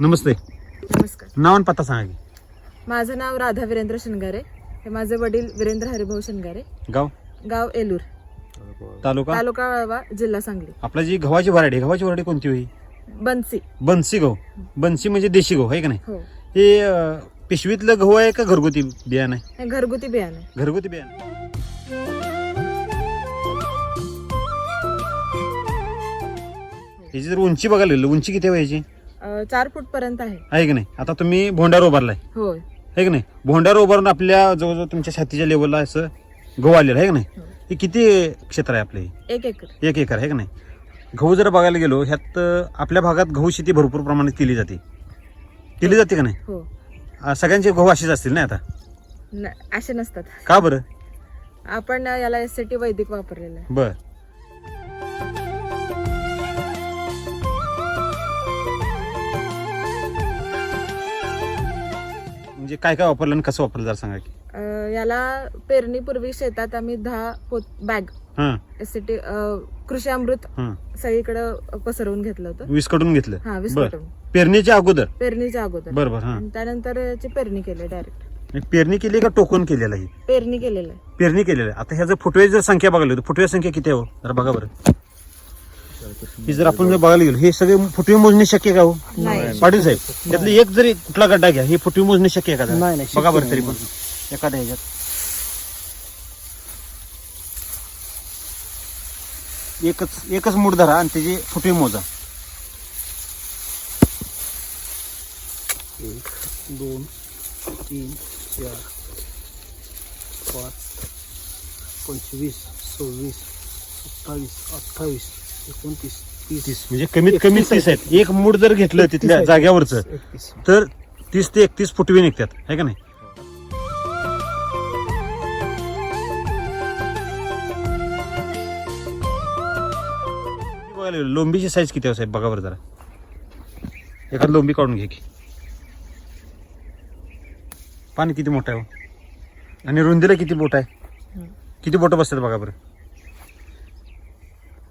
नमस्ते. नमस्कार. नाव आणि पत्ता सांगा की. माझं नाव राधा वीरेंद्र शिनगारे हे माझे वडील वीरेंद्र हरिभाऊ शिनगारे गाव? गाव एलूर. तालुका? तालुका वाळवा जिल्हा सांगली. आपला जी गव्हाची व्हरायटी गव्हाची व्हरायटी कोणती होई बनसी. बनसी गहू. बनसी म्हणजे देशी गहू आहे का नाही? हो. हे अं, पिशवीतलं गहू आहे का घरगुती बियाणं आहे? हे घरगुती बियाणे घरगुती बियाणं. याची जर उंची बघायला गेलो उंची किती आहे याची? अं, चार फूट पर्यंत आहे. आहे की नाही? आता तुम्ही भोंडार उभारलाय. होय. आहे की नाही? भोंडार उभारून आपल्या जवळजवळ तुमच्या छातीच्या लेवलला असं गहू आलेलं आहे का नाही? हो. हे किती क्षेत्र आहे आपलं एक एकर. एक एकर आहे का नाही? गहू जर बघायला गेलो ह्यात आपल्या भागात गहू शेती भरपूर प्रमाणात केली जाते. केली जाते का नाही? हो. अं, सगळ्यांचे गहू असेच असतील ना आता? न- असे नसतात. का बरं? आपण याला एस टी वैदिक वापरलेलं आहे. बर. म्हणजे काय काय वापरलं आणि कसं वापरलं जरा सांगा की. अं, याला पेरणीपूर्वी शेतात आम्ही दहा पोत बॅग हां. एस टी कृषी अमृत हां. सगळीकडे पसरवून घेतलं होतं. वीसकडून घेतलं? हा वीस बर. कटून. पेरणीच्या अगोदर? पेरणीच्या अगोदर. बरं बरं हां. आणि त्यानंतर याची पेरणी केली डायरेक्ट आणि पेरणी केली का टोकन केलेलं आहे पेरणी केलेलं आहे. पेरणी केलेलं आहे. आता ह्या जर फुटवे जर संख्या बघायला गेलो फुटव्या संख्या किती आहे हो? जरा बघा बरं. ही जर आपण जर बघायला गेलो हे सगळे फुटवे मोजणे शक्य आहे का हो नाही. पाटील साहेब त्यातले एक जरी कुठला गड्डा घ्या हे फुटवे मोजणे शक्य आहे का जरा? नाही, नाही, बघा बरं तरी पण. एखाद्या ह्याच्यात एकच एकच मूठ धरा आणि त्याचे फुटवे मोजा एक दोन तीन चार पाच पंचवीस सव्वीस सत्तावीस अठ्ठावीस एकोणतीस तीस. म्हणजे कमीत कमी तीस आहेत. एक मूठ जर घेतलं तिथल्या. जाग्यावरचं एकतीस. तर तीस ते एकतीस फुटवे निघतात. आहे का नाही? लोंबीची साईज किती आहे साहेब? बघा बरं जरा. एखाद लोंबी काढून घे की. पाणी किती मोठं आहे हो? आणि रुंदीला किती बोट आहे? हं. किती बोट बसतात बघा बरं.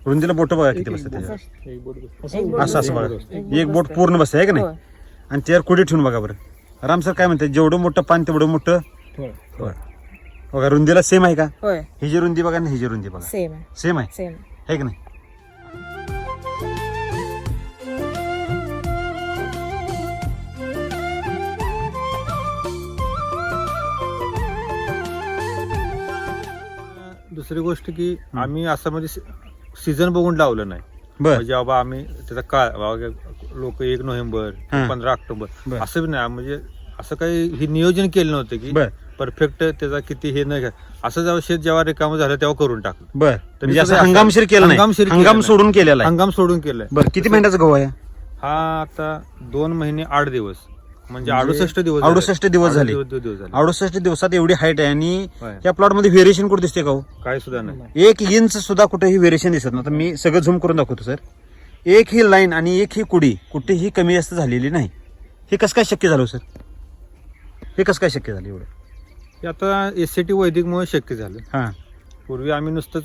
रुंदीला बोट बघा किती बसतात त्याच्यावर. एक बोट बस. एक बोट असं असं बसते. बघा. एक बोट एक बोट बसते. पूर्ण बसते आहे का नाही. आणि त्यावर कुठे ठेवून बघा बरं. राम सर काय म्हणतात? जेवढं मोठं पान तेवढं मोठं होय. बघा रुंदीला सेम आहे का? होय. ही जी रुंदी बघा आणि ही जी रुंदी बघा. सेम आहे. सेम आहे? सेम आहे का नाही? दुसरी गोष्ट की आम्ही असं म्हणजे सीझन बघून लावलं नाही. बर. म्हणजे बाबा आम्ही त्याचा काळ लोक एक नोव्हेंबर हा. पंधरा ऑक्टोबर. बर. असं बी नाही म्हणजे असं काही हे नियोजन केलं नव्हतं की बर. परफेक्ट त्याचा किती हे नाही. असं जेव्हा शेत जेव्हा रिकामं झालं तेव्हा करून टाकलं. बर. म्हणजे असं हंगामशीर केलं नाही. हंगामशीर केलं हंगाम नाही. सोडून केलेला आहे. हंगाम सोडून केलंय बर किती महिन्याचा गहू आहे? हा आता दोन महिने आठ दिवस. म्हणजे अडुसष्ट दिवस झाले. 68 दिवस झाले. अडुसष्ट दिवस झाले. अडुसष्ट दिवसात एवढी हाईट आहे आणि. या प्लॉटमध्ये व्हेरिएशन कुठे दिसते का हो? काय सुद्धा नाही. एक इंच सुद्धा कुठेही व्हेरिएशन दिसत नाही. आता मी सगळं झूम करून दाखवतो सर एक ही लाईन आणि एक ही कुडी कुठेही कमी जास्त झालेली नाही. हे कसं काय शक्य झालं सर हे कसं काय शक्य झालं एवढं? हे आता एस सी टी वैदिकमुळे शक्य झालं. हा. पूर्वी आम्ही नुसतंच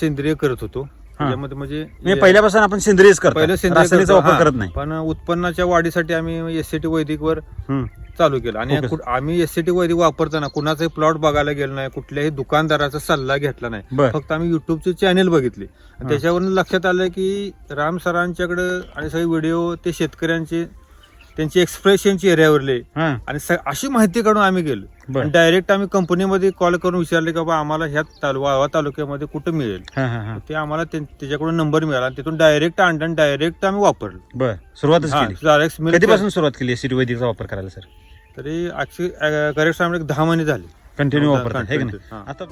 सेंद्रिय करत होतो. त्याच्यामध्ये म्हणजे म्हणजे पहिल्यापासून आपण सेंद्रियच करतो पहिलं सेंद्रिय रासायनिकचा करतो, वापर हा. करत नाही पण उत्पन्नाच्या वाढीसाठी आम्ही एस सी टी वैदिक वर हम्म. चालू केलं आणि Focus. कुठ- आम्ही एस सी टी वैदिक वापरताना कुणाचाही प्लॉट बघायला गेलो नाही कुठल्याही दुकानदाराचा सल्ला घेतला नाही बर फक्त आम्ही युट्यूबचे चॅनेल बघितले आणि. त्याच्यावरून लक्षात आलं की राम सरांच्याकडे आणि सगळे व्हिडिओ ते शेतकऱ्यांचे त्यांचे एक्सप्रेशन चेहऱ्यावरले हा. आणि स- अशी माहिती काढून आम्ही गेलो. बर. डायरेक्ट आम्ही कंपनीमध्ये कॉल करून विचारले की बाबा आम्हाला ह्या तालु वाळवा तालुक्यामध्ये कुठं मिळेल? हा हा हा. ते आम्हाला त्याच्याकडून नंबर मिळाला आणि तिथून डायरेक्ट आणलं डायरेक्ट आम्ही वापरलं. बर. सुरुवातच हा, केली. कधीपासून सुरुवात केली सिटी वैदिकचा वापर करायला सर? तरी करेक्ट आम्हाला एक दहा महिने झाले. कंटिन्यू वापरतात हे की नाही? हा. आता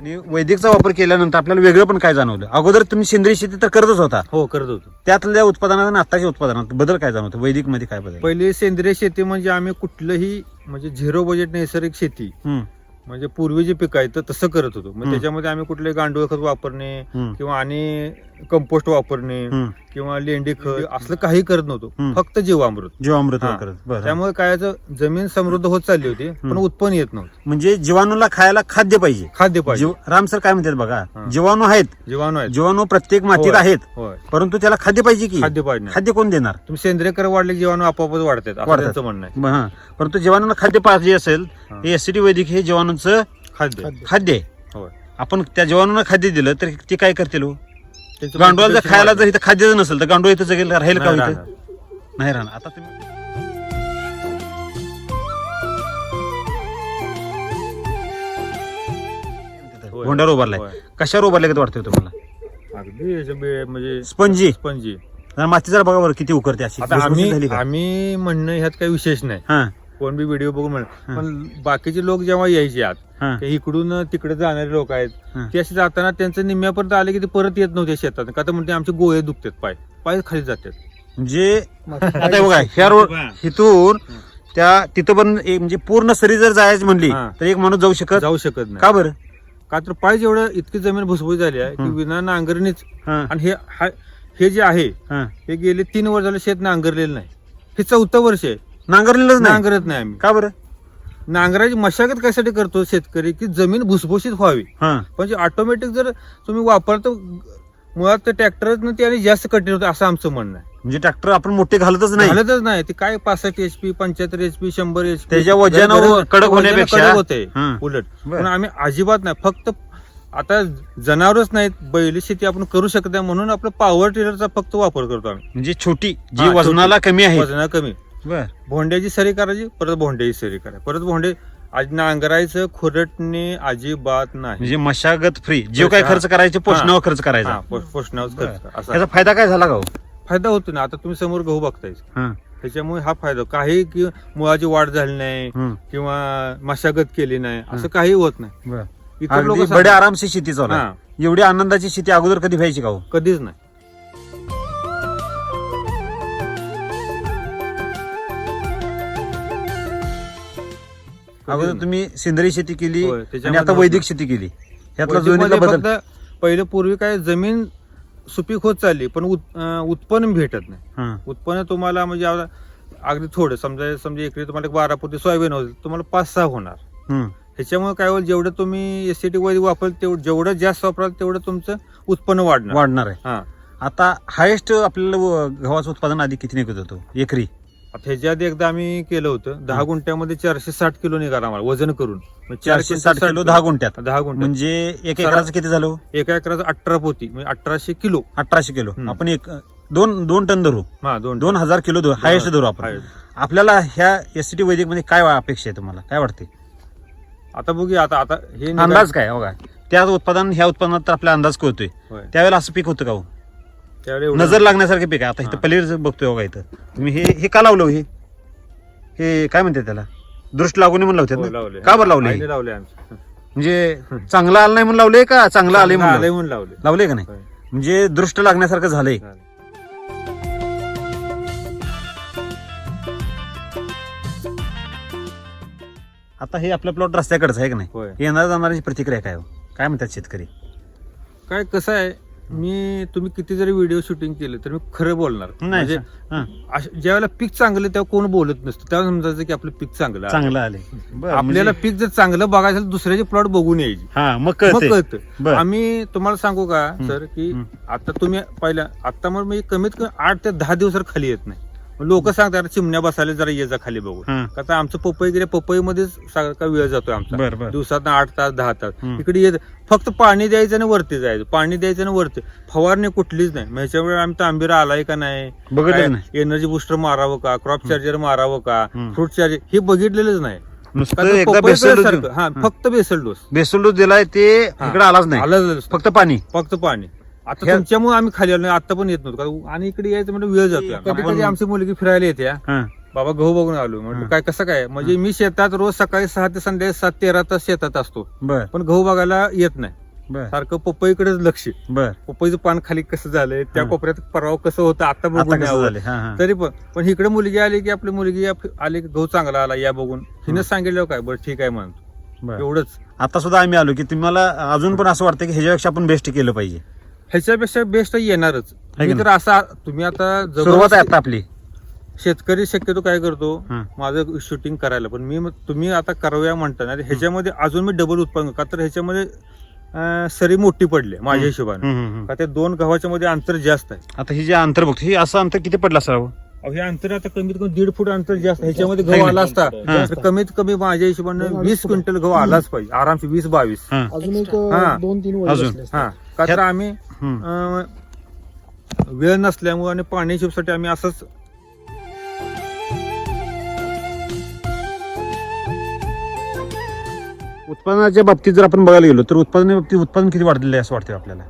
आणि वैदिकचा वापर केल्यानंतर आपल्याला वेगळं पण काय जाणवलं? अगोदर तुम्ही सेंद्रिय शेती तर करतच होता. हो करत होतो. त्यातल्या उत्पादनात आणि आताच्या उत्पादनात बदल काय जाणवतो? वैदिकमध्ये काय बदल? पहिली सेंद्रिय शेती म्हणजे आम्ही कुठलंही म्हणजे झिरो बजेट नैसर्गिक शेती हम्म, म्हणजे पूर्वी जे पिकायचं तसं करत होतो. मग हम्म. त्याच्यामध्ये आम्ही कुठले गांडूळ खत वापरणे हम्म. किंवा आणि कंपोस्ट वापरणे हम्म. किंवा लेंडी खत असलं काही करत नव्हतो हम्म. फक्त जीवामृत जीवामृत हा. बरं त्यामुळे काय जमीन समृद्ध होत चालली होती पण उत्पन्न येत नव्हतं म्हणजे जीवाणूला खायला खाद्य पाहिजे खाद्य पाहिजे जीव राम सर काय म्हणतात बघा हा. जीवाणू आहेत जीवाणू आहेत जीवाणू प्रत्येक मातीत होय. आहेत होय परंतु त्याला खाद्य पाहिजे की खाद्य पाहिजे खाद्य कोण देणार तुम्ही सेंद्रिय कर वाढले की जीवाणू आपोआपच वाढतात असं वाढतात. त्यांचं म्हणणं आहे ब- हा. परंतु जीवाणूला खाद्य पाहिजे असेल हा. हे एसिडी वैदिक हे जीवाणूंचं खाद्य खाद्य. खाद्य आहे होय आपण त्या जीवाणूंना खाद्य दिलं तर ते काय करतील हो? गांडूळाला जर खायला जर. इथं खाद्य नसेल तर गांडूळ इथं जगेल राहील का नाही इथं राहणार. नाही राहणार आता तुम्ही. भोंड्यावर उभारलाय. कशावर उभारले का वाटतंय तुम्हाला अगदी याच्या बे- म्हणजे स्पंजी स्पंजी माती जरा बघा बरं किती उकरते अशी आता भुसभुशीत झाली आम्ही का? आम्ही म्हणणं ह्यात काही विशेष नाही हा कोण बी व्हिडिओ बघून म्हण हा. पण बाकीचे लोक जेव्हा यायचे आत हा. ते इकडून तिकडे जाणारे लोक आहेत. हा. ते असे जाताना त्यांचं निम्म्यापर्यंत आले की ते परत येत नव्हते शेतात. का तर म्हणते आमचे गोळे दुखतात पाय. पाय खाली जातात. म्हणजे आता हे बघा ह्या रोड इथून त्या तिथं पण एक म्हणजे पूर्ण सरी जर जायची म्हणली हा. तर एक माणूस जाऊ शकत जाऊ शकत नाही. का बरं? का तर पाय जेवढं इतकी जमीन भुसभुस झाली आहे की हम्म. विना नांगरणीच. हा. आणि हे हा- हे जे आहे हा. हे गेले तीन वर्ष झालं शेत नांगरलेलं नाही. हे चौथं वर्ष आहे. नांगरलेलंच नाही. नांगरत नाही आम्ही. का बरं? नांगराची मशागत कशासाठी करतो शेतकरी? की जमीन भुसभुशीत व्हावी. हा. म्हणजे ऑटोमॅटिक जर तुम्ही वापरतो मुळात आणि जास्त कठीण होतं असं आमचं म्हणणं आहे. म्हणजे ट्रॅक्टर आपण मोठे घालतच नाही. झालंच नाही. ते काय पासष्ट एचपी पंच्याहत्तर एचपी शंभर एचपी त्याच्या वजनावर कडक होण्यापेक्षा- होते हा. उलट. बरं. पण आम्ही अजिबात नाही. फक्त आता जनावरच नाहीत बैल शेती आपण करू शकत नाही म्हणून आपलं पॉवर टिलरचा फक्त वापर करतो आम्ही. म्हणजे छोटी जी हा, वजनाला कमी आहे. वजना कमी. बर. भोंड्याची सरी करायची परत भोंड्याची सरी करायची. परत भोंडे आज नांगरायचं खुरटणे अजिबात नाही. म्हणजे मशागत फ्री जे काय. खर्च करायचे पोषणावर खर्च करायचा. हा, पोषणावर खर्च बरं. करा. असा. याचा फायदा काय झाला का हो? फायदा होतो ना आता तुम्ही समोर गहू बघताय. त्याच्यामुळे हा फायदा काही कि मुळाची वाढ झाली नाही किंवा मशागत केली नाही असं काही होत नाही. इतर लोक बडे आरामशी शेती चालू. एवढी आनंदाची शेती अगोदर कधी व्हायची का हो? कधीच नाही. अगोदर तुम्ही सेंद्रिय शेती केली होय, आणि त्याच्यामध्ये आता वैदिक. शेती केली. वैदिकमध्ये जोडीला बदल. फक्त पहिलं पूर्वी काय जमीन सुपीक होत चालली पण उत- अं, उत्पन्न भेटत नाही. हा, उत्पन्न तुम्हाला म्हणजे आता अगदी थोडं समजा समजा एकरी तुम्हाला बारा पोती सोयाबीन होईल तुम्हाला पाच सहा होणार. हम्म. ह्याच्यामुळे काय होईल जेवढं तुम्ही एसटी वैदिक वापराल तेवढं जेवढं जास्त वापराल तेवढं तुमचं उत्पन्न वाढणार. वाढणार आहे. हा. आता हायेस्ट आपल्याला व- गव्हाचं उत्पादन आधी किती निघत होतो? एकरी. ह्याच्या आधी एकदा आम्ही केलं होतं. दहा गुंठ्यामध्ये चारशे साठ किलो निघाला आम्हाला वजन करून. मग चारशे साठ किलो दहा गुंठ्यात. दहा गुंठ्यात. म्हणजे एक एकराचं किती झालं? हो? एका एकराचं अठरा पोती म्हणजे अठराशे किलो. अठराशे किलो. आपण एक दोन दोन टन धरू. हा दोन दोन हजार किलो धरू हायेस्ट धरू आपण. आपल्याला ह्या एस टी वैदिकमध्ये काय अपेक्षा आहे तुम्हाला? काय वाटते आता बघूया आता आता हे अंदाज काय हो का? त्या उत्पादन ह्या उत्पादनात तर आपला अंदाज कळतोय. त्यावेळेला असं पीक होतं का हो? त्यावेळी एवढं- नजर लागण्यासारखे पीक आहे आता इथं हा. पलीकडे बघतोय बघा इथं तुम्ही हे हे का लावलं हो हे हे काय म्हणते त्याला दृष्ट लागू नये म्हणून लावतात लावले. ना? का बरं लावले आईने लावले आमचे. म्हणजे चांगलं आलं नाही म्हणून लावले का चांगलं आलंय म्हणून लावले लावले का नाही होय. म्हणजे दृष्ट लागण्यासारखं झालंय झालं. आता हे आपलं प्लॉट रस्त्याकडेच आहे का नाही येणाऱ्या जाणाऱ्याची प्रतिक्रिया काय हो? काय म्हणतात शेतकरी काय कसं आहे मी तुम्ही किती जरी व्हिडिओ शूटिंग केलं तर मी खरं बोलणार. म्हणजे अश- ज्यावेळेला पीक चांगलं तेव्हा कोण बोलत नसतं. तेव्हा समजायचं की आपलं पीक चांगलं. चांगलं आले आपल्याला म्हणजे- पीक जर चांगलं बघायचं असेल दुसऱ्याचे प्लॉट बघून यायचे. हा मग कळते. आम्ही तुम्हाला सांगू का सर की. आता तुम्ही पहिल्या आता मग मी कमीत कमी आठ ते दहा दिवस खाली येत नाही. लोक सांगतात चिमण्या बसायला जरा ये जा खाली बघून. हा. का तर आमचं पपई गेले पपईमध्येच सारखा वेळ जातोय आमचा. बरं बरं. दिवसात आठ तास दहा तास. हम्म. इकडे येत फक्त पाणी द्यायचं आणि वरती जायचं. पाणी द्यायचं आणि वरती. फवारणी कुठलीच नाही. मग ह्याच्यामुळे आम्ही तांबीरा आलाय का नाही? बघितलं नाही एनर्जी बुस्टर मारावं का? क्रॉप चार्जर मारावं का? हम्म. फ्रूट चार्जर हे बघितलेलंच नाही. नुसतं एकदा पपई बेसल डोस सारखं- देऊन- हा फक्त बेसल डोस. बेसल डोस दिलाय ते. इकडे आलाच नाही. आलं फक्त पाणी. फक्त पाणी. आता तुमच्यामुळे आम्ही खाली आलो नाही आता पण येत नव्हतो. आणि इकडे यायचं म्हणजे वेळ जातोय कधी कधी आमची मुलगी फिरायला येते हा. बाबा गहू बघून आलो. म्हणजे. काय कसं काय? म्हणजे मी शेतात रोज सकाळी सहा ते संध्याकाळी सात तेरा तास शेतात असतो. बर. पण गहू बघायला येत नाही. बर. सारखं पपईकडेच लक्ष. बर. पपईचं पान खाली कसं झालंय त्या हा. कोपऱ्यात पराव कसं होतं आता आता बघून कसं यावं. झाले हा हा. तरी पण पण इकडे मुलगी आली की आपली मुलगी आप- आली की गहू चांगला आला या बघून. हिनं सांगितलं काय? बरं ठीक आहे म्हणतो. बर. एवढंच. आता सुद्धा आम्ही आलो की तुम्हाला अजून पण असं वाटतं की ह्याच्यापेक्षा आपण बेस्ट केलं पाहिजे. ह्याच्यापेक्षा बेस्ट येणारच. है की मी तर असा तुम्ही आता सुरुवात आहे आता आपली. शेतकरी शक्यतो काय करतो हं. माझं शूटिंग करायला. पण मी तुम्ही आता करवया म्हणता ना ह्याच्यामध्ये अजून मी डबल उत्पादन का तर ह्याच्यामध्ये अं, सरी मोठी पडली माझ्या हिशोबाने. हम्म, हम्म, हम्म. का ते दोन गव्हाच्या मध्ये अंतर जास्त आहे. आता ही जे अंतर बघतो हे असं अंतर किती पडलं असावं? अहो, हे अंतर आता कमीत कमी दीड फूट अंतर जास्त. ह्याच्यामध्ये है गहू? आला असता हा. तर कमीत कमी माझ्या हिशोबाने वीस क्विंटल गहू आलाच पाहिजे आरामशी वीस बावीस हा अजून एक हा. दोन तीन वळी अजून. बसले असते. हा का तर ह्यात- आम्ही हम्म. अं, वेळ नसल्यामुळे आणि पाणी शिपसाठी आम्ही असंच उत्पादनाच्या बाबतीत जर आपण बघायला गेलो तर उत्पादनाच्या बाबतीत उत्पादन किती वाढलेलं आहे असं वाटतं आपल्याला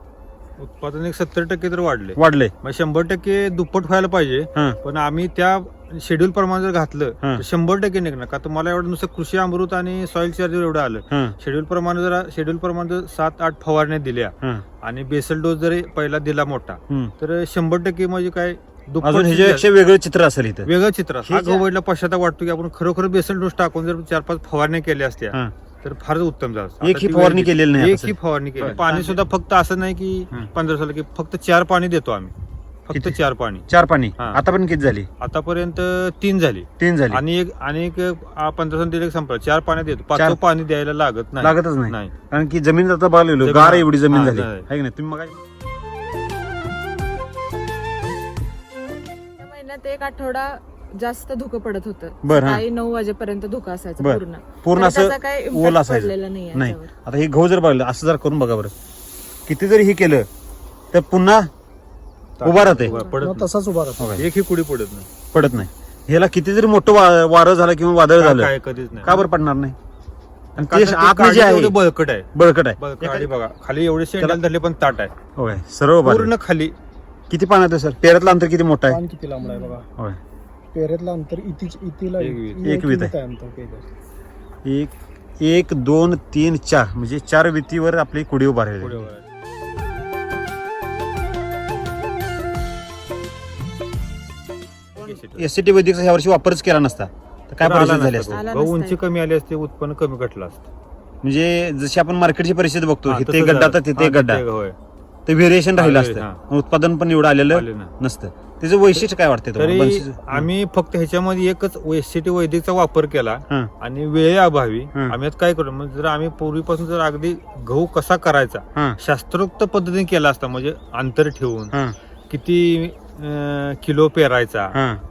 उत्पादन एक सत्तर टक्के तर वाढले. वाढलंय मग शंभर टक्के दुप्पट व्हायला पाहिजे. हा. पण आम्ही त्या शेड्यूल प्रमाणे जर घातलं हा. तर शंभर टक्के निघणार. का तर मला एवढं नुसतं कृषी अमृत आणि सॉइल चार्जर एवढं आलं. हा. शेड्यूल प्रमाणे जर शेड्यूल प्रमाणे जर सात आठ फवारण्या दिल्या हा. आणि बेसल डोस जरी पहिला दिला मोठा. तर शंभर टक्के म्हणजे काय दुप्पट अजून वेगळं चित्र असेल इथं. वेगळं चित्र. हे जे- वाढला पश्चाताप वाटतो की आपण खरोखर बेसल डोस टाकून जर चार पाच फवारण्या केल्या असत्या हा. तर फारच उत्तम झालं. एक ही फवारणी केलेली नाही एक आता ही. फवारणी केली. पाणी सुद्धा फक्त असं नाही की. पंधरा साल की फक्त चार पाणी देतो आम्ही. फक्त किती? चार पाणी. चार पाणी. आता पण किती झाली? आतापर्यंत तीन झाली. तीन झाली. आणि एक आणि एक पंधरा साल दिले संपला. चार पाणी देतो. चार- पाणी द्यायला लागत नाही. लागतच नाही. कारण की जमीन आता जमीन- गार एवढी जमीन हा, झाली. नाही. आहे की नाही? तुम्ही मग महिन्यात एक आठवडा जास्त धुकं पडत होतं. बरं, हा. सकाळी नऊ वाजेपर्यंत धुकं असायचं बरं. पूर्ण. पूर्ण तर असं त्याचा काही ओल impact असायचं. पडलेला नाहीये नाही. याच्यावर. आता हे गहू जर बघलं असं जर करून बघा बरं. किती जरी हे केलं तर पुन्हा उभा राहते पडत. तसाच उभा राहतो? एक ही कुडी पडत नाही. पडत नाही. ह्याला किती जरी मोठं वा- वारं झालं किंवा वादळ झालं काय कधीच नाही. का बरं पडणार नाही? आणि ते काडी आहे एवढी बळकट आहे. बळकट आहे. बघा. खाली एवढे शेंडाल धरले पण ताट आहे. होय सर्व बाजू. पूर्ण खाली. किती पाण्यात आहे सर? पेरातलं अंतर किती मोठं आहे? पान किती लांब आहे बघा. होय पेरेतलं अंतर इतीच इतीला एक वीत. एक वीत आहे. अंतर पेरेत. एक एक दोन तीन चार म्हणजे चार वितीवर आपली कुडी उभा राहिली पुढे वळायचं. एस सी टी वैदिकचा ह्या वर्षी वापरच केला नसता तर काय तर परिस्थिती झाली असती आला नसता. उंची कमी आली असते उत्पन्न कमी घटलं असतं म्हणजे जशी आपण मार्केटची परिस्थिती बघतो हा, इथे तसं गड्डा झालं. तर तिथे हा, गड्डा तिथे होय. ते व्हेरिएशन राहिलं हा, असतं उत्पादन पण एवढं आलेलं. नसतं त्याचं वैशिष्ट्य काय वाटतं तुम्हाला? तरी? आम्ही फक्त ह्याच्यामध्ये एकच एससीटी वैदिकचा वापर केला हा, आणि वेळेअभावी हं. आम्ही आता काय करू म्हणजे जर आम्ही पूर्वीपासून जर अगदी गहू कसा करायचा हा, शास्त्रोक्त पद्धतीने केला असता म्हणजे अंतर ठेवून हा, किती किलो पेरायचा.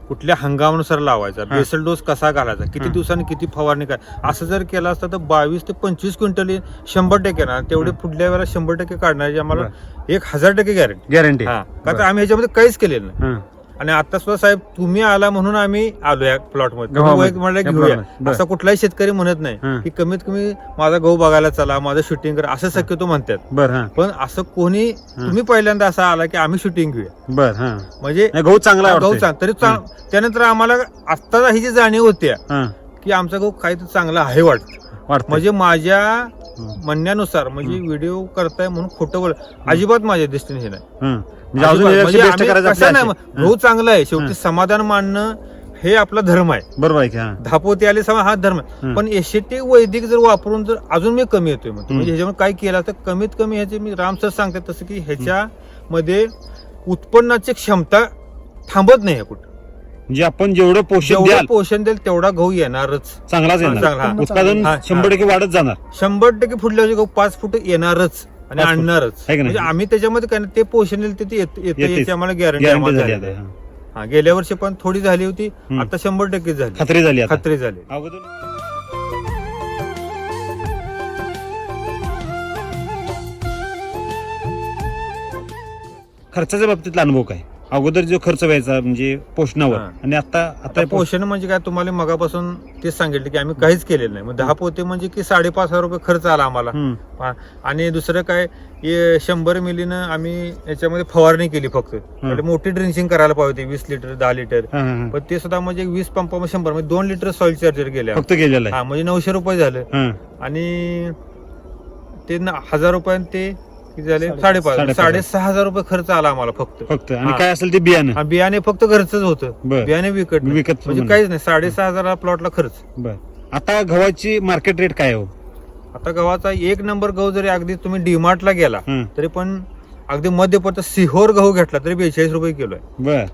कुठल्या हंगामानुसार लावायचा. बेसल डोस कसा घालायचा किती. दिवसांनी किती फवारणी काय असं जर केलं असतं तर बावीस ते पंचवीस क्विंटल शंभर टक्के ना तेवढे पुढल्या वेळेला शंभर टक्के काढण्याची आम्हाला एक हजार टक्के गॅरंटी गॅरंटी हा का तर आम्ही ह्याच्यामध्ये काहीच केलेलं नाही. आणि आता सुद्धा साहेब तुम्ही आला म्हणून आम्ही आलो या प्लॉटमध्ये तुम्ही गव्हामध्ये. वैयक्तिक म्हणलं घेऊया. असा कुठलाही शेतकरी म्हणत नाही. की कमीत कमी माझा गहू बघायला चला माझं शूटिंग करा असं शक्यतो म्हणतात बर हा पण असं कोणी तुम्ही पहिल्यांदा असं आला की आम्ही शूटिंग घेऊया बर हा म्हणजे गहू चांगला गहू वाटतंय. चांग- तरी त्यानंतर आम्हाला आत्ता ही जी जाणीव होत्या हा, की आमचा गहू काहीतरी चांगला आहे वाटत. म्हणजे माझ्या. म्हणण्यानुसार म्हणजे व्हिडिओ करताय म्हणून खोटं बोल अजिबात माझ्या दृष्टीने हे नाही. म्हणजे अजून अजिबात. याच्यापेक्षा म्हणजे best आम्ही करायचं कसं आपल्या नाही आशे. गहू चांगला आहे शेवटी. समाधान मानणं हे आपला धर्म आहे. बरोबर आहे की हा धापोती आले समा हा धर्म आहे. पण एसीटी वैदिक जर वापरून जर अजून मी कमी येतोय म्हणतो. म्हणजे ह्याच्यामध्ये काय केलं तर कमीत कमी ह्याचे मी राम सर सांगतात तसं की ह्याच्यामध्ये उत्पन्नाची क्षमता थांबत नाही आहे कुठं म्हणजे आपण जेवढं पोषण जेवढं द्याल पोषण देईल तेवढा गहू येणारच चांगलाच हा, येणार हा. उत्पादन हा, शंभर टक्के वाढत जाणार शंभर टक्के पुढल्या वर्षी गहू पाच फूट येणारच आणि पाच फूट. आणणारच आहे का नाही? म्हणजे आम्ही त्याच्यामध्ये काय नाही, ते पोषण येईल ते ते येत- येतं येतेच. याची आम्हाला गॅरंटी गॅरंटी झाली आता हा. हा गेल्या वर्षी पण थोडी झाली होती. आता शंभर टक्के झाली खात्री झाली आता खात्री झाली अगोदर खर्चाच्या बाबतीतला अनुभव काय अगोदर जो खर्च व्हायचा म्हणजे पोषणावर हा. आणि आता आता आता पोषण म्हणजे काय? तुम्हाला मगापासून तेच सांगितलं की आम्ही काहीच केलेलं नाही. मग दहा पोते म्हणजे की साडेपाच हजार रुपये खर्च आला आम्हाला. हम्म. आणि दुसरं काय? हे शंभर मिलीनं आम्ही याच्यामध्ये फवारणी केली फक्त. म्हणजे मोठी ड्रिंचिंग करायला पाहिजे होती वीस लिटर दहा लिटर. हा, हा, हा. पण ते सुद्धा म्हणजे वीस पंपामध्ये शंभर. म्हणजे दोन लिटर सॉइल चार्जर गेले फक्त गेलेला आहे. हा म्हणजे नऊशे रुपये झालं. हा. आणि ते न- हजार रुपयाने ते किती झाले साडेपाच. साडेपाच साडेपाच. साडेसहा हजार रुपये खर्च आला आम्हाला फक्त फक्त आणि हा. काय असेल ते बियाणं हा, बियाणे फक्त घरचंच होतं बर. बियाणे विकत नाही. विकत म्हणजे काहीच नाही साडेसहा हजाराला प्लॉटला खर्च बर आता गव्हाची मार्केट रेट काय आहे हो आता गव्हाचा एक नंबर गहू जरी अगदी तुम्ही डीमार्टला गेला हं. तरी पण अगदी मध्यपर्यंत सिहोर गहू घेतला तरी बेचाळीस रुपये किलो आहे बर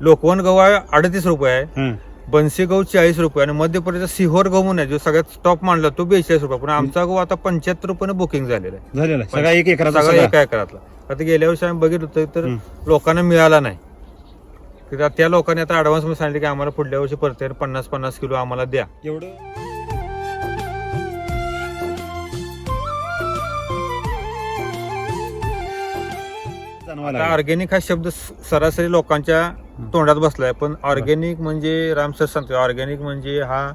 लोकवन गहू आहे अडतीस रुपये आहे हं. बनसी गहू चाळीस रुपये आणि मध्यपर्यंत सिहोर गहू म्हणून आहे जो सगळ्यात स्टॉप मानला तो बेचाळीस रुपये. पण आमचा गहू आता पंच्याहत्तर रुपयाने बुकिंग झालेला आहे. झालेला. सगळा एक एकराचा सगळा सगळा. एका एकरातला. आता गेल्या वर्षी आम्ही बघितलं होतं तर. लोकांना मिळाला नाही. तर त्या लोकांनी आता ऍडव्हान्समध्ये सांगितलं की आम्हाला पुढल्या वर्षी प्रत्येक पन्नास पन्नास किलो आम्हाला द्या. एवढं? जाणवायला आता लागलं. ऑर्गॅनिक हा शब्द स- सरासरी लोकांच्या तोंडात बसलाय पण ऑर्गॅनिक म्हणजे राम सर सांगतो ऑर्गॅनिक म्हणजे हा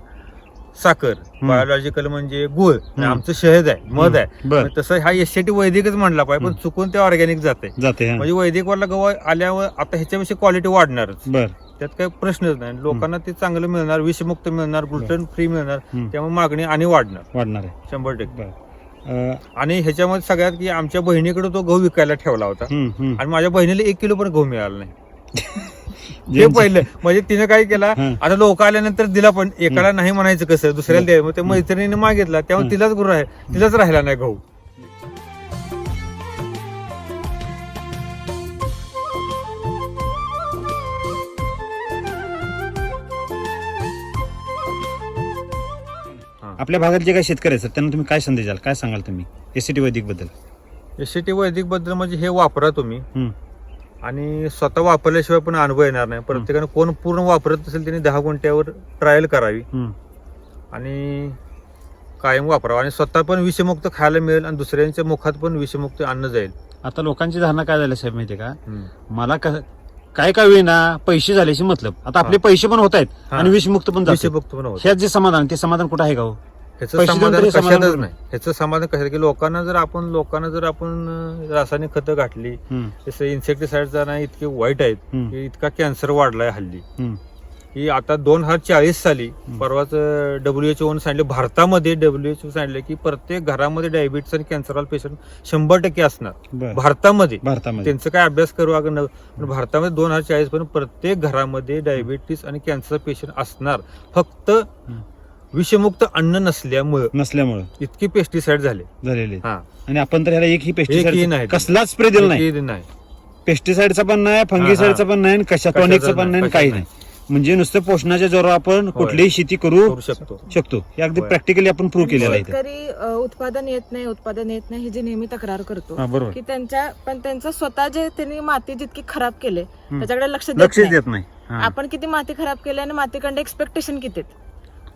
साखर बायोलॉजिकल म्हणजे गुळ आणि. आमचं शहद आहे मध आहे. बर. तसं हा एसटी वैदिकच म्हणला पाहिजे पण चुकून ते ऑर्गॅनिक जाते जाते हं. म्हणजे वैदिक वाला गहू आल्यावर आता ह्याच्यापेक्षा क्वालिटी वाढणारच. बर. त्यात काही प्रश्नच नाही. लोकांना ते चांगलं मिळणार विषमुक्त मिळणार ग्लुटन फ्री मिळणार. त्यामुळे मागणी आणि वाढणार. वाढणार आहे. शंभर टक्के. बर. आणि ह्याच्यामध्ये सगळ्यात की आमच्या बहिणीकडे तो गहू विकायला ठेवला होता. हं, हं. आणि माझ्या बहिणीला एक किलो पण गहू मिळाला नाही. ते ज्यांची- पहिलं. म्हणजे तिने काय केला हं. आता लोक आल्यानंतर दिला पण एकाला नाही म्हणायचं कसं दुसऱ्याला द्यायचं. मग त्या मैत्रिणीने मागितला त्यामुळे हं. तिलाच गुरु आहे तिलाच राहिला नाही गहू. आपल्या भागात जे काही शेतकरी आहेत त्यांना तुम्ही काय संदेश द्याल? काय सांगाल तुम्ही? एसीटी वैदिकबद्दल एसीटी वैदिकबद्दल म्हणजे हे वापरा तुम्ही. हं. आणि स्वतः वापरल्याशिवाय पण अनुभव येणार नाही. प्रत्येकाने कोण पूर्ण वापरत असेल त्यांनी दहा गुंठ्यावर ट्रायल करावी. आणि कायम वापरावं. आणि स्वतः पण विषमुक्त खायला मिळेल आणि दुसऱ्यांच्या मुखात पण विषमुक्त अन्न जाईल. आता लोकांची धारणा काय झाली साहेब माहितीये का? मला क- काय काय वेळेना पैसे झाल्याशी मतलब. आता आपले पैसे पण होत आहेत हा. आणि विषमुक्त पण जात विषमुक्त पण होत ह्यात जे समाधान ते समाधान कुठं आहे का हो? ह्याचं पैसे देऊन समाधान तरी समाधान कशातच करू. नाही. ह्याचं समाधान कशात? की लोकांना जर आपण लोकांना जर आपण अं, रासायनिक खतं घातली हं, जसं इन्सेक्टिसाइडचा इतके वाईट आहेत की इतका कॅन्सर वाढलाय हल्ली. हं. की आता दोन हजार चाळीस साली परवाच डब्ल्यू एच ओने सांगितलं भारतामध्ये डब्ल्यू एच ओ सांगितलं की प्रत्येक घरामध्ये डायबिटीस आणि कॅन्सर पेशंट शंभर टक्के असणार. भारतामध्ये. त्यांचं काय अभ्यास करू अगं पण भारतामध्ये दोन हजार चाळीस पर्यंत प्रत्येक घरामध्ये डायबिटीस आणि कॅन्सर पेशंट असणार. फक्त विषमुक्त अन्न नसल्यामुळं. नसल्यामुळं. इतके पेस्टिसाइड झाले. झालेले. हा. आणि आपण तर ह्याला एकही एकही पेस्टिसाइड नाही. कसलाच स्प्रे दिला नाही? पेस्टिसाइडचा पण नाही फंगिसाइडचा पण नाही आणि कशा पण नाही, काही नाही. म्हणजे नुसतं पोषणाच्या जोरावर आपण कुठलीही शेती करू करू शकतो शकतो हे अगदी होय. प्रॅक्टिकली आपण प्रूव्ह केलेलं आहे इथे. शेतकरी अ, उत्पादन येत नाही उत्पादन येत नाही ही जी नेहमी तक्रार करतो हा, बरोबर की त्यांच्या पण त्यांचं स्वतः जे त्यांनी माती जितकी खराब केले. त्याच्याकडे लक्ष देत लक्षच नाही. देत नाही हा. आपण किती माती खराब केली आणि मातीकडे एक्सपेक्टेशन किती आहेत?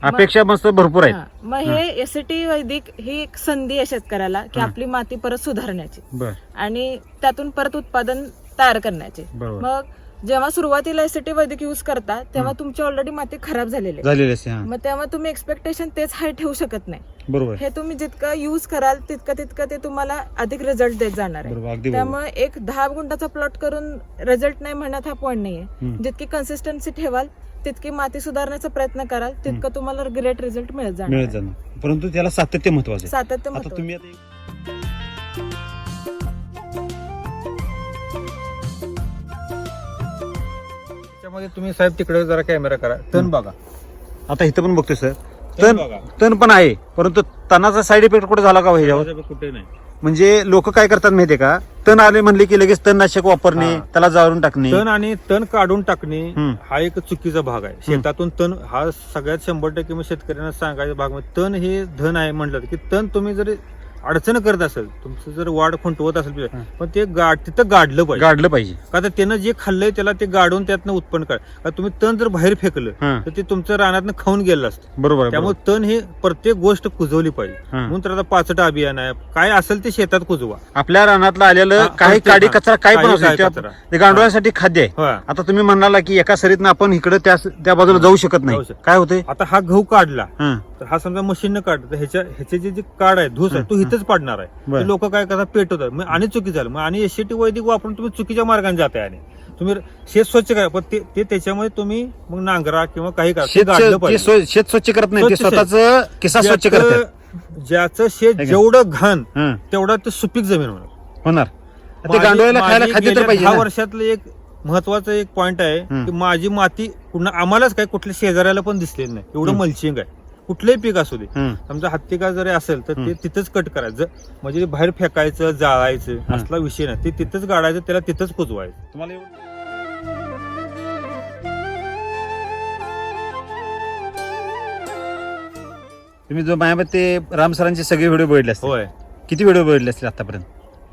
अपेक्षा मस्त भरपूर आहेत हा. मग हे एसटी वैदिक ही एक संधी आहे शेतकऱ्याला की हा. आपली माती परत सुधारण्याची बर आणि त्यातून परत उत्पादन तयार करण्याची बरोबर मग जेव्हा सुरुवातीला एसटी वैदिक युज करता तेव्हा तुमची ऑलरेडी माती खराब झालेली आहे. झालेले असते हा. मग तेव्हा तुम्ही एक्सपेक्टेशन तेच हाय ठेवू शकत नाही. बरोबर. हे तुम्ही जितकं युज कराल तितकं तितकं ते तुम्हाला अधिक रिझल्ट देत जाणार आहे. बरोबर अगदी बरोबर. त्यामुळे एक दहा गुंठाचा प्लॉट करून रिझल्ट नाही म्हणत हा पॉईंट नाहीये. हम्म. जितकी कन्सिस्टन्सी ठेवाल तितकी माती सुधारण्याचा प्रयत्न कराल तितकं तुम्हाला ग्रेट रिझल्ट मिळत जाणार मिळत आहे. जाणार. परंतु त्याला सातत्य महत्वाचं आहे. सातत्य आता महत्त्वाचं. तुम्ही आता त्याच्यामध्ये तुम्ही साहेब तिकडे जरा कॅमेरा करा. तण बघा. आता इथं पण बघतोय सर. तण तण बघा. तण पण आहे परंतु तणाचा साईड इफेक्ट कुठे झाला का हो कुठे नाही. म्हणजे लोक काय करतात माहितीये का? तण आले म्हणले की लगेच तणनाशक वापरणे हा. त्याला जाळून टाकणे. तण आणि तण काढून टाकणे हम्म. हा एक चुकीचा भाग आहे. शेतातून तण हा सगळ्यात शंभर टक्के मी शेतकऱ्यांना सांगायचा भाग म्हणजे तण हे धन आहे म्हटलं की तण तुम्ही जर अडचण करत असेल तुमचं जर वाढ खुंटवत असेल हा. पण ते गाड तिथं गाडलं पाहिजे. गाडलं पाहिजे. का तर त्यानं जे खाल्लंय त्याला ते गाडून त्यातनं उत्पन्न करा. का तुम्ही तण जर बाहेर फेकलं हा. तर ते तुमचं रानातनं खाऊन गेलं असतं. बरोबर आहे, त्यामुळे तण हे प्रत्येक गोष्ट कुजवली पाहिजे. हा. म्हणून तर आता पाचट अभियान आहे. काय असेल ते शेतात कुजवा. आपल्या रानातलं आलेलं काही प्रत्येक- काडी हा. कचरा काय पण काही असेल काय त्या- कचरा. ते गांडोळ्यासाठी खाद्य आहे. आता तुम्ही म्हणाला की एका सरीतनं आपण इकडे त्या त्या बाजूला जाऊ शकत नाही. शकत. काय होते आता हा गहू काढला. तर हा समजा मशीननं काढतो तर ह्याच्या ह्याचे जे जे काढ आहे धूस आहे तो इथंच पाडणार. आहे. लोक काय करतात पेटवतात. मग आणि चुकी झालं. मग आणि एसटी वैदिक वापरून तुम्ही चुकीच्या मार्गाने जाताय आणि. तुम्ही शेत स्वच्छ करा पण ते त्याच्यामध्ये तुम्ही मग नांगरा किंवा काही करा. शेत स्वच्छ करत नाही स्वतःच किस्सा स्वच्छ करतात. ज्याचं- शेत? जेवढं घाण तेवढं ते सुपीक जमीन होणार. होणार. दहा. वर्षातलं एक महत्वाचं एक पॉइंट आहे. की माझी माती पुन्हा आम्हालाच काय कुठल्या शेजाऱ्याला पण दिसलेली नाही. एवढं. मल्चिंग आहे. कुठलंही पीक असू दे. समजा हत्तीका जरी असेल तर ते. तिथंच कट करायचं. म्हणजे बाहेर फेकायचं जाळायचं. असला विषय नाही. ते तिथंच गाडायचं त्याला तिथंच कुजवायचं. तुम्हाला तुम्ही जो माझ्यामध्ये ते राम सरांचे सगळे व्हिडिओ बघितले असतील. होय. किती व्हिडिओ बघितले असतील आतापर्यंत?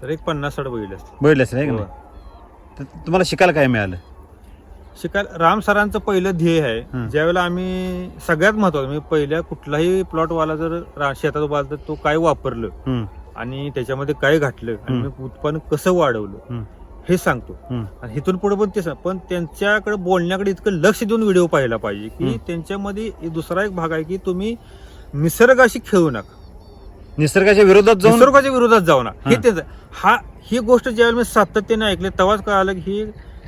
तर एक पन्नास साठ बघितले असते बघितले असतील? तर तुम्हाला शिकायला काय मिळालं? शिकायला राम सरांचं पहिलं ध्येय आहे. ज्यावेळेला आम्ही सगळ्यात महत्वाचं म्हणजे पहिल्या कुठलाही प्लॉट वाला जर रा- शेतात उभा आला तर तो काय वापरलं हं, आणि त्याच्यामध्ये काय घातलं आणि उत्पन्न कसं वाढवलं हं. हे सांगतो. आणि इथून पुढे पण ते सांग पण त्यांच्याकडे बोलण्याकडे इतकं लक्ष देऊन व्हिडिओ पाहायला पाहिजे की. त्यांच्यामध्ये एक दुसरा एक भाग आहे की तुम्ही निसर्गाशी खेळू नका निसर्गाच्या विरोधात जाऊन निसर्गाच्या विरोधात जाऊ नका हे हं. त्यांचं हा ही गोष्ट ज्यावेळेला मी सातत्याने ऐकले तेव्हाच कळालं की ही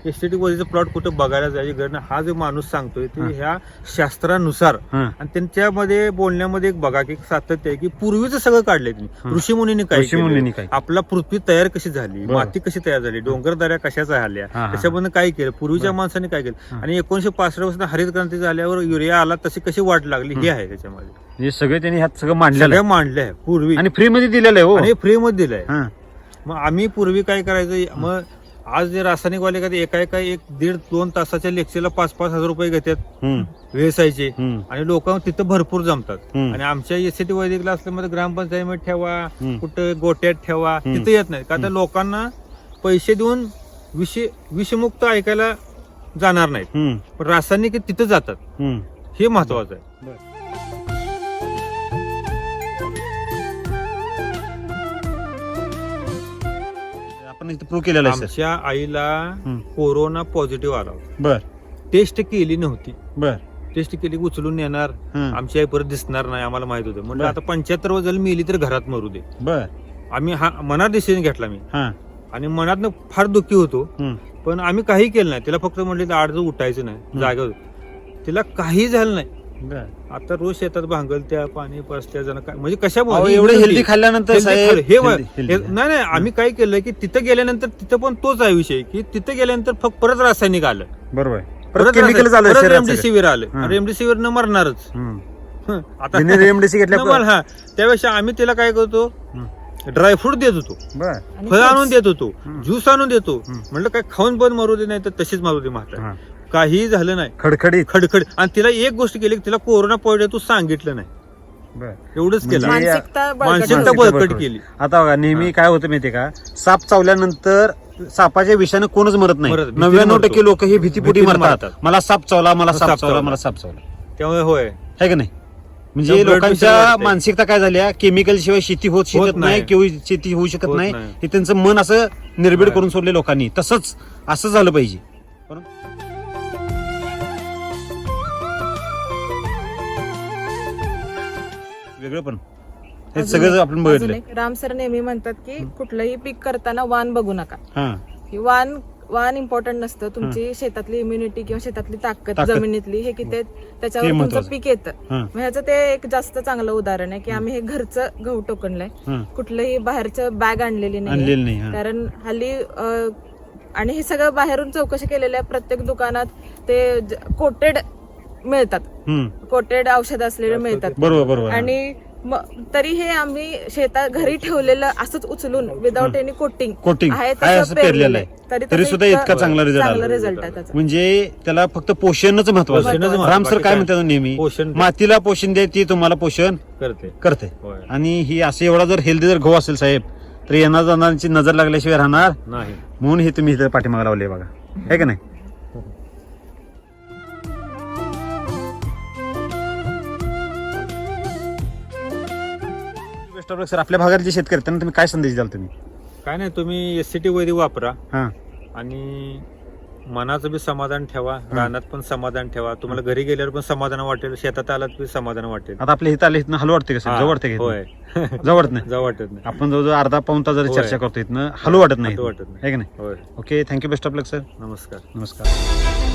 एस्टेटिक वरीचं प्लॉट कुठं बघायला जायची गरज नाही. हा जो माणूस सांगतोय ते हं. ह्या शास्त्रानुसार. हं, आणि त्यांच्यामध्ये बोलण्यामध्ये एक बघा की सातत्य आहे की पूर्वीचं सगळं काढलंय हं. त्यांनी ऋषीमुनींनी काय? आपला पृथ्वी तयार कशी झाली. माती कशी तयार झाली? डोंगर दऱ्या कशा झाल्या? हा, हा. त्याच्यामधून काय केलं? पूर्वीच्या. माणसाने काय केलं? हं. आणि एकोणीशे पासष्टपासून हरित क्रांती झाल्यावर युरिया आला तशी कशी वाट लागली? हे हं. आहे त्याच्यामध्ये. हे सगळे त्यांनी ह्यात सगळं मांडलेलं सगळ्या आहे पूर्वी. आणि फ्री मध्ये दिलेलं आहे हो. आणि फ्री मध्ये दिलंय. हं, मग आम्ही पूर्वी काय करायचं? मग आज जे रासायनिक वाले काय एका एका एक दीड दोन तासाच्या लेक्चरला पाच पाच हजार रुपये घेतात. व्यवसायचे हं, आणि लोक तिथं भरपूर जमतात. हं. आणि आमच्या एसटी वैदिकला असल्यामध्ये ग्रामपंचायतीमध्ये ठेवा. कुठं गोट्यात ठेवा. तिथं येत नाही का तर. लोकांना पैसे देऊन विष विषमुक्त ऐकायला जाणार नाहीत. हं, पण रासायनिक तिथं जातात. हं. हे महत्वाचं आहे. इथं प्रूव्ह केलेलं आहे सर आमच्या आईला हं. कोरोना पॉझिटिव्ह आला होता. बर. टेस्ट केली नव्हती. बर. टेस्ट केली उचलून येणार हं, आमची आई परत दिसणार नाही आम्हाला माहीत होतं. म्हणजे बर. आता पंच्याहत्तर वर्ष झाली मेली तर घरात मरू दे. बर. आम्ही हा मनात डिसिजन घेतला मी. हा. आणि मनातनं फार दुःखी होतो. हं, पण आम्ही काही केलं नाही. तिला फक्त म्हटलं आठ जर उठायचं नाही. हं. जागेवर. तिला काही झालं नाही. बर आता रोज शेतात भांगल त्या पाणी पसत्या जण काय म्हणजे कशा एवढं हेल्दी खाल्ल्यानंतर साहेब. हे व- healthy- healthy. हे- नाही नाही आम्ही काय केलं की तिथं गेल्यानंतर तिथं पण तोच आहे विषय की तिथं गेल्यानंतर फक्त परत रासायनिक आलं बरोबर आहे. परत केमिकल रासायनिक- झालं परत शरीरात सगळं. रेमडेसिवीर आलं हं. रेमडेसिवीर न मरणारच. हं. आता तिने रेमडेसी घेतल्या हा त्यापेक्षा आम्ही तिला काय करतो हं. ड्रायफ्रूट देत होतो बर आणि फळ आणून fruits. देत होतो हं. ज्यूस आणून देतो हं. म्हणलं काय खाऊन पण मरू दे नाही तर तशीच मारू दे म्हातारी हा. काही झालं नाही खडखडीत खडखड आणि तिला एक गोष्ट केली की तिला कोरोना पॉझिटिव्ह तू सांगितलं नाही बर एवढंच केलं म्हणजे- मानसिकता बळकट मानसिकता होते. बळकट. केली आता बघा नेहमी काय होतं माहितीये का साप चावल्यानंतर सापाच्या विषानं कोणच मरत नाही भीतीने नव्याण्णव मरतो. टक्के लोक हे भीतीपोटी भीतीने मरतात मरतात. मला साप चावला मला साप साप चावला चावला. मला साप चावला त्यामुळे होय आहे का नाही म्हणजे लोकांच्या. मानसिकता काय झाल्या केमिकल शिवाय शेती होत शकत नाही नाही. किंवा शेती होऊ शकत होत नाही नाही. हे त्यांचं मन असं निर्भीड. करून सोडले लोकांनी तसंच असं झालं पाहिजे वेगळं पण. हे सगळं आपण अजून बघितलं एक, राम सर नेहमी म्हणतात की कुठलंही पीक करताना वाण बघू नका. हा. वाण वाण इम्पॉर्टंट नसतं. तुमची शेतातली इम्युनिटी किंवा शेतातली ताकद ताकद. जमिनीतली हे किती त्याच्यावर तुमचं महत्वाचं. पीक येतं. हा. मग ह्याचं ते एक जास्त चांगलं उदाहरण आहे की आम्ही हे घरचं गहू टोकणलंय. हा. कुठलंही बाहेरचं बॅग आणलेली नाही. आणलेलं नाही हा. कारण हल्ली अं, आणि हे सगळं बाहेरून चौकशी केलेल्या प्रत्येक दुकानात ते कोटेड मिळतात. हम्म. कोटेड औषध असलेले मिळतात. बरोबर बरोबर. हा. आणि तरी हे आम्ही शेतात घरी ठेवलेलं असंच उचलून विदाऊट एनी कोटिंग कोटिंग आहे असं पेरलेलं आहे. तरी सुद्धा इतका चांगला रिझल्ट चांगला आला. रिझल्ट आहे त्याचा म्हणजे त्याला फक्त पोषणच महत्वाचं पोषणच आहे. महत्वाचं. राम सर काय? म्हणतात नेहमी? पोषण मातीला पोषण द्या ती तुम्हाला पोषण करते. करते. होय. आणि ही असे एवढा जर हेल्दी जर गहू असेल साहेब तर येणार जाणाऱ्यांची नजर लागल्याशिवाय राहणार नाही. म्हणून हे तुम्ही इथं पाठीमागे लावले बघा. आहे का नाही? ऑफ सर आपल्या भागात जे शेतकरी आहेत, त्यांना तुम्ही काय संदेश द्याल तुम्ही? काय नाही तुम्ही एस सी टी वैदिक वापरा. हा. आणि मनाचं बी समाधान ठेवा रानात पण समाधान ठेवा. तुम्हाला घरी गेल्यावर पण समाधान वाटेल शेतात आलात तरी समाधान वाटेल. आता आपल्या इथं आले इथनं हलू वाटते का हा, जवळ वाटते का होय. इथनं? जवळ वाटत नाही. जाऊ वाटत नाही. आपण जवळजवळ अर्धा पाऊन तास जरी होय. चर्चा करतो इथनं हलू वाटत नाही. वाटत नाही. आहे का नाही? होय. Okay thank you best of luck sir नमस्कार. नमस्कार.